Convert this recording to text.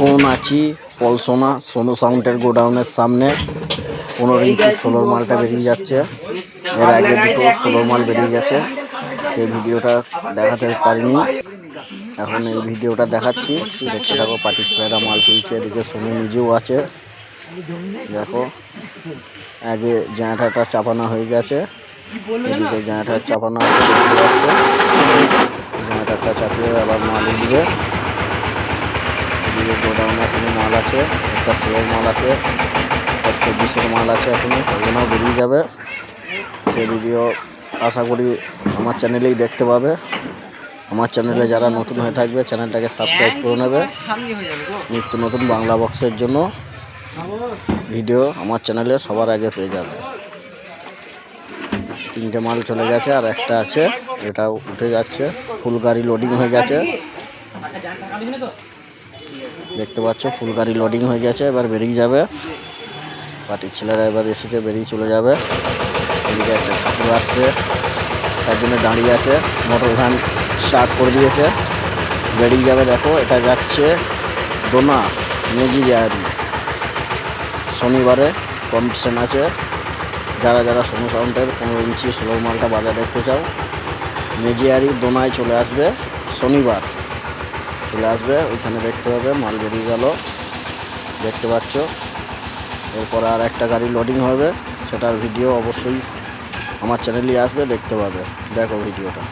এখন আছি পলসোনা সোনু সাউন্ডের গোডাউনের সামনে। পনেরো ইঞ্চি ষোলোর মালটা বেরিয়ে যাচ্ছে। এর আগে দুটো ষোলোর মাল বেরিয়ে গেছে। সেই ভিডিওটা দেখাতে পারিনি। এখন এই ভিডিওটা দেখাচ্ছি। দেখতে থাকো, পার্টির ছেলেরা মাল তুলছে, এদিকে সোনু নিজেও আছে। দেখো, আগে জাঁটাটা চাপানো হয়ে গেছে। এদিকে জাঁটা চাপানো আছে দেখতে এদিকে গোডাউনে এখনও মাল আছে, একটা ষোলোর মাল আছে একটা চব্বিশের মাল আছে এখনও ওগুলো বেরিয়ে যাবে। সেই ভিডিও আশা করি আমার চ্যানেলেই দেখতে পাবে। আমার চ্যানেলে যারা নতুন হয়ে থাকবে চ্যানেলটাকে সাবস্ক্রাইব করে নেবে। নিত্য নতুন বাংলা বক্সের জন্য ভিডিও আমার চ্যানেলে সবার আগে পেয়ে যাবে। তিনটে মাল চলে গেছে আর একটা আছে এটা উঠে যাচ্ছে ফুল গাড়ি লোডিং হয়ে গেছে। দেখতে পাচ্ছ ফুল গাড়ি লোডিং হয়ে গেছে, এবার বেরিয়ে যাবে। পার্টির ছেলেরা এবার এসেছে, বেরিয়ে চলে যাবে। এদিকে একটা ঠাকুর আসছে তার জন্য দাঁড়িয়ে আছে মোটর ভ্যান স্টার্ট করে দিয়েছে। বেরিয়ে যাবে, দেখো, এটা যাচ্ছে দোনা জাহারি শনিবারে কম্পিটিশন আছে। যারা যারা সোনু সাউন্ডের পনেরো ইঞ্চি ষোলো মালটা বাজার দেখতে চাও মেজিয়ারি দোনায় চলে আসবে শনিবার। চলে আসবে, ওইখানে দেখতে পাবে, মাল বেরিয়ে গেল। দেখতে পাচ্ছ? এরপর আর একটা গাড়ি লোডিং হবে, সেটার ভিডিও অবশ্যই আমার চ্যানেলই আসবে, দেখতে পাবে। দেখো ভিডিওটা